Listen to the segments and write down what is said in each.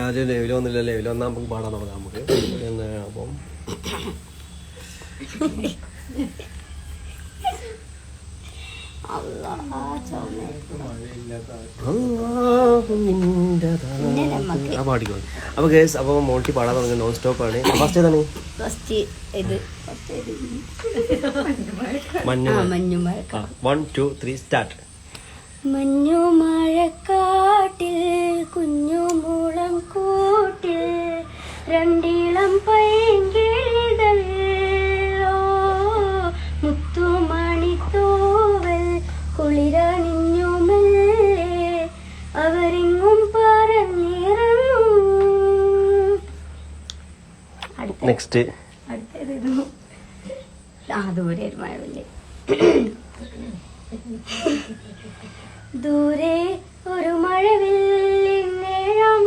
ആദ്യം ലെവിൽ വന്നില്ല ലെവിൽ വന്നാൽ നമുക്ക് പാടാൻ തുടങ്ങാം നമുക്ക്. പിന്നെ അപ്പം ആ പാടിക്കോ അപ്പൊ ഗേസ് അപ്പൊ മോൾട്ടി പാടാൻ തുടങ്ങി നോൺ സ്റ്റോപ്പ് ആണ് ഫസ്റ്റ് ഏതാണ്? മഞ്ഞ മഞ്ഞുമഴക്ക വൺ ടു ത്രീ സ്റ്റാർട്ട് മഞ്ഞു മഴക്കാട്ടിൽ കുഞ്ഞു മുളം കൂട്ടിൽ രണ്ടിളം പൈങ്കിളിതൾ മുത്തുമണിത്തൂവൽ കുളിരണിഞ്ഞു മെല്ലെ അവരെങ്ങും പറഞ്ഞിറങ്ങും. നെക്സ്റ്റ് അടുത്തത് ആ ദൂരെ മഴവില്ലേ? ദൂരെ ഒരു മഴവിൽ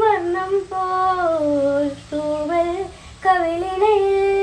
വർണം പോൽ തൂവൽ കവിളിനയിൽ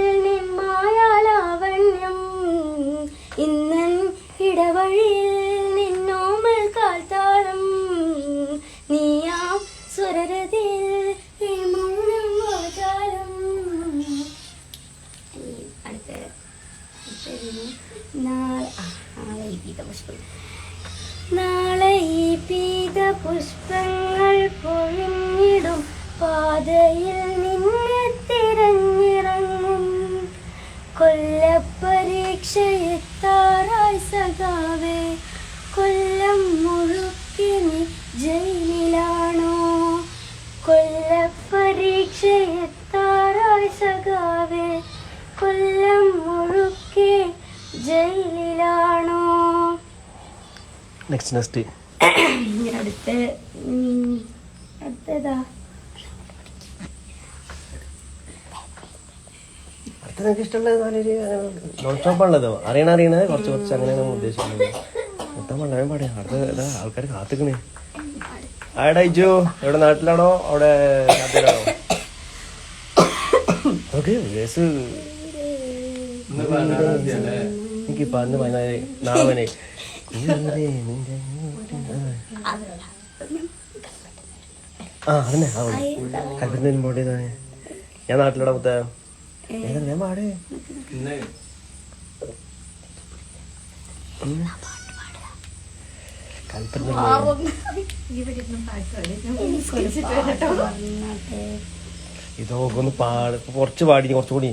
ജയിലിലാണോ? നെക്സ്റ്റ് നെക്സ്റ്റ് ഇനി അടുത്ത അടുത്തതാ. അടുത്ത നിങ്ങൾക്ക് നല്ലൊരു നോൺ സ്റ്റോപ്പ് ഉള്ളത് അറിയണ അറിയണത് കുറച്ച് കുറച്ച് അങ്ങനെ നമ്മൾ ഉദ്ദേശിക്കുന്നത്. മൊത്തം വളരെ പാടിയ അടുത്ത ആൾക്കാർ കാത്തിക്കണേ. ആടാ ഇജു എവിടെ നാട്ടിലാണോ? അവിടെ നാട്ടിലാണോ ഓക്കെ കേസ് എനിക്കിപ്പോ പന്ന് പതിനാല് നാവനെ വനെ ആ അതന്നെ ആ കല്പത്തിന് പോട്ടിയതാണ് ഞാൻ നാട്ടിലൂടെ മുത്ത. ഞാൻ പാടേ. കൽപ്പന ഇതൊക്കെ ഒന്ന് പാട്. കുറച്ച് പാടി കുറച്ചുകൂടി.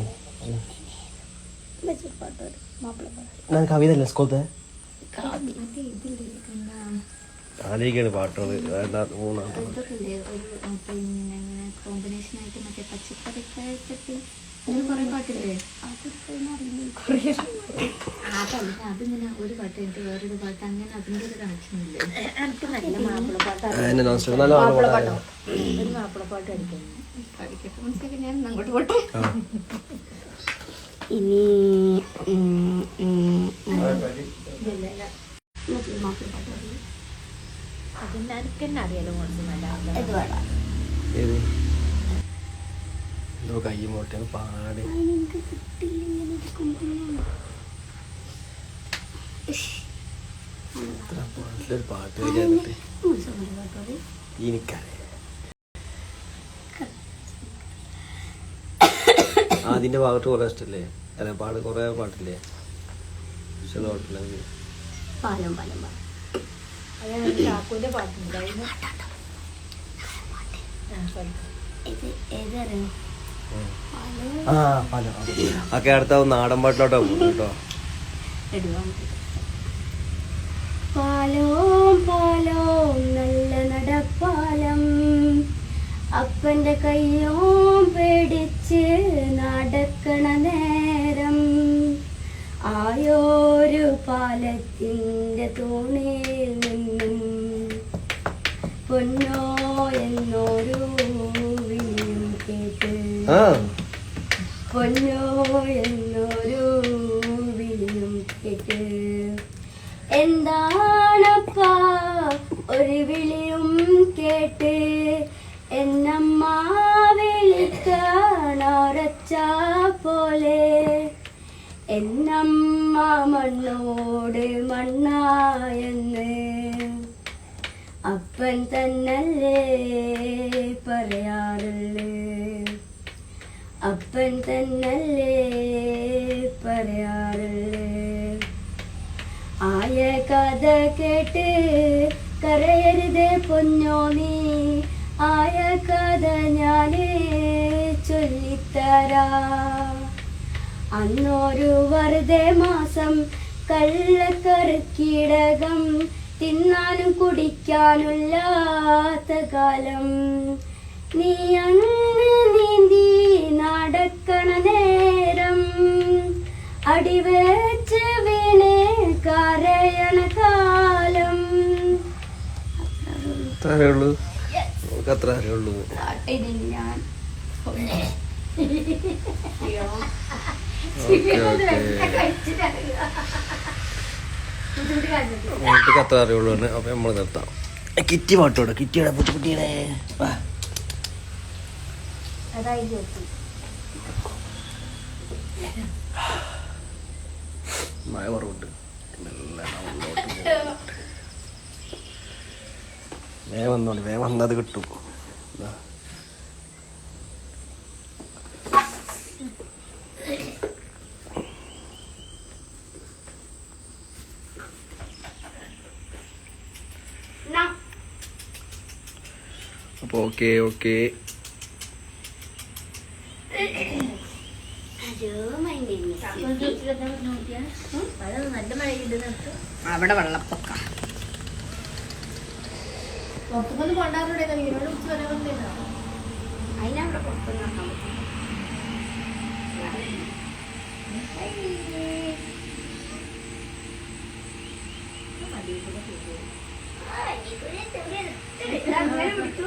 ഞാൻ കവിത. അല്ലേ സ്കൂളത്തെ ആലോചിക്കാണ് പാട്ടുകൾ വേണ്ട മൂന്നാം കോമ്പിനേഷൻ ആയിട്ട് മറ്റേ പച്ചക്കറിയൊക്കെ വെച്ചിട്ട് അങ്ങനെ കുറെ പാട്ടില്ലേ? അതല്ല. അതിങ്ങനെ ഒരു പാട്ട് കഴിഞ്ഞിട്ട് വേറൊരു അങ്ങനെ അതിന്റെ ഒരു കണക്ഷൻ ഇല്ലേ? എനിക്ക് നല്ല മാപ്പിള നല്ല പാട്ട്. പാടാം ഒരു മാപ്പിളപ്പാട്ട് മനസ്സിലാക്കി ഞാൻ അങ്ങോട്ട് പോട്ടെ. ഇനി കൈ മോട്ടാണ് പാട്. പാട്ട് എനിക്കറിയാം അതിന്റെ ഭാഗത്ത് കുറെ ഇഷ്ടല്ലേ? അല്ല പാട് കുറെ പാട്ടില്ലേ? ഇഷ്ടമുള്ള പാട്ടില്ലേ പാലം പാലം പാട്ടുണ്ടായിരുന്നു ഒക്കെ അടുത്ത നാടൻ പാട്ടിലോട്ടോ കേട്ടോ. പാലോം പാലോം നല്ല നടപ്പാലം. അപ്പന്റെ കയ്യോം പേടിച്ച് നടക്കണ നേരം ആയോരു പാലത്തിന്റെ തൂണിൽ നിന്നും പൊന്നോ എന്നൊരു വിളിയും കേട്ട് പൊന്നോ എന്നൊരു വിളിയും കേട്ട് എന്താണപ്പാ ഒരു വിളിയും കേട്ട് എന്നമ്മ മണ്ണോട് മണ്ണായെന്ന്. അപ്പൻ തന്നല്ലേ പറയാറുള്ളു. അപ്പൻ തന്നല്ലേ പറയാറുള്ളു. ആയ കഥ കേട്ട് കരയരുതേ പൊന്നോ ആയ കഥ ഞാൻ ചൊല്ലിത്തരാ. അന്നൊരു വെറുതെ മാസം കള്ളക്കറുക്കിടകം തിന്നാനും കുടിക്കാനുള്ളാത്ത കാലം. നീ അങ്ങ് നീന്തി നടക്കണ നേരം അടിവേച്ച് വീണ് കരയണ കാലം. അത്ര അറിയുള്ളൂ നമുക്ക് അത്ര അറിയുള്ളൂ. ഇനി ഞാൻ അത്ര അറിയുള്ളൂ അപ്പൊ നമ്മൾ നിർത്താം. കിറ്റി പാട്ടോട് കിറ്റിയുടെ പുട്ടുകുട്ടിയുടെ മഴ കുറവുണ്ട്. വേഗം വന്നോളി. വേഗം വന്നത് കിട്ടും. ദാ. അപ്പൊ ഓക്കെ ഓക്കെ. അവിടെ വെള്ളപ്പൊക്ക. പുറത്തുനിന്ന് കൊണ്ടാറുണ്ടേ വീടിനോട് അതിനവിടെ പുറത്തുനിന്നാക്കാൻ അങ്ങനെ പിടിച്ചു.